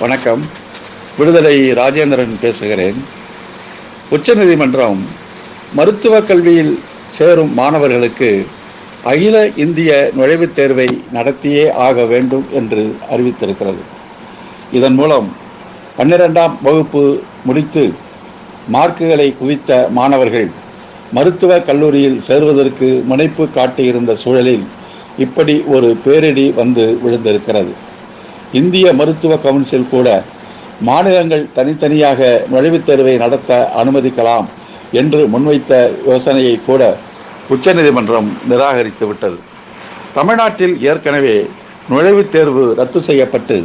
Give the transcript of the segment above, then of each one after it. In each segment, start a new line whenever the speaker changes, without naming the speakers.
வணக்கம். விடுதலை ராஜேந்திரன் பேசுகிறேன். உச்சநீதிமன்றம் மருத்துவ கல்வியில் சேரும் மாணவர்களுக்கு அகில இந்திய நுழைவுத் தேர்வை நடத்தியே ஆக வேண்டும் என்று அறிவித்திருக்கிறது. இதன் மூலம் பன்னிரெண்டாம் வகுப்பு முடித்து மார்க்குகளை குவித்த மாணவர்கள் மருத்துவ கல்லூரியில் சேருவதற்கு முனைப்பு காட்டியிருந்த சூழலில் இப்படி ஒரு பேரிடி வந்து விழுந்திருக்கிறது. இந்திய மருத்துவ கவுன்சில் கூட மாநிலங்கள் தனித்தனியாக நுழைவுத் தேர்வை நடத்த அனுமதிக்கலாம் என்று முன்வைத்த யோசனையை கூட உச்சநீதிமன்றம் நிராகரித்து விட்டது. தமிழ்நாட்டில் ஏற்கனவே நுழைவுத் தேர்வு ரத்து செய்யப்பட்டு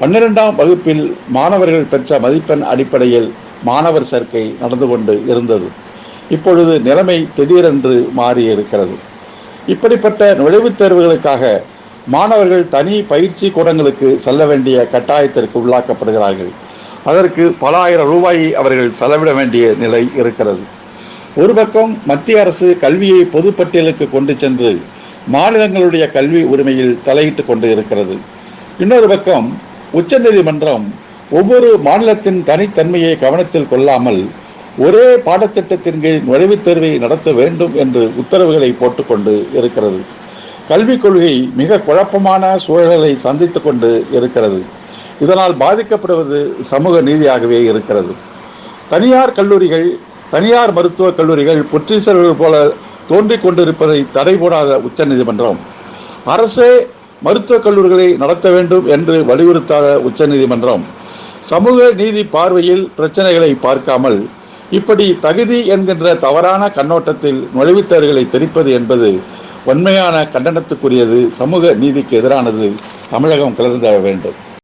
பன்னிரெண்டாம் வகுப்பில் மாணவர்கள் பெற்ற மதிப்பெண் அடிப்படையில் மாணவர் சேர்க்கை நடந்து கொண்டு இருந்தது. இப்பொழுது நிலைமை திடீரென்று மாறியிருக்கிறது. இப்படிப்பட்ட நுழைவுத் தேர்வுகளுக்காக மாணவர்கள் தனி பயிற்சி கூடங்களுக்கு செல்ல வேண்டிய கட்டாயத்திற்கு உள்ளாக்கப்படுகிறார்கள். அதற்கு பல ஆயிரம் ரூபாயை அவர்கள் செலவிட வேண்டிய நிலை இருக்கிறது. ஒரு பக்கம் மத்திய அரசு கல்வியை பொதுப்பட்டியலுக்கு கொண்டு சென்று மாநிலங்களுடைய கல்வி உரிமையில் தலையிட்டு கொண்டு இருக்கிறது. இன்னொரு பக்கம் உச்சநீதிமன்றம் ஒவ்வொரு மாநிலத்தின் தனித்தன்மையை கவனத்தில் கொள்ளாமல் ஒரே பாடத்திட்டத்தின் கீழ் நுழைவுத் தேர்வை நடத்த வேண்டும் என்று உத்தரவுகளை போட்டுக்கொண்டு இருக்கிறது. கல்விக் கொள்கை மிக குழப்பமான சூழலை சந்தித்து கொண்டு இருக்கிறது. இதனால் பாதிக்கப்படுவது சமூக நீதியாகவே இருக்கிறது. தனியார் கல்லூரிகள் தனியார் மருத்துவக் கல்லூரிகள் புற்றீசர்கள் போல தோன்றிக் கொண்டிருப்பதை தடை போடாத உச்சநீதிமன்றம் அரசே மருத்துவக் கல்லூரிகளை நடத்த வேண்டும் என்று வலியுறுத்தாத உச்சநீதிமன்றம் சமூக நீதி பார்வையில் பிரச்சனைகளை பார்க்காமல் இப்படி தகுதி என்கின்ற தவறான கண்ணோட்டத்தில் நுழைவுத்தேர்களை தெரிப்பது என்பது உண்மையான கண்டனத்துக்குரியது சமூக நீதிக்கு எதிரானது தமிழகம் கலந்து வேண்டும்.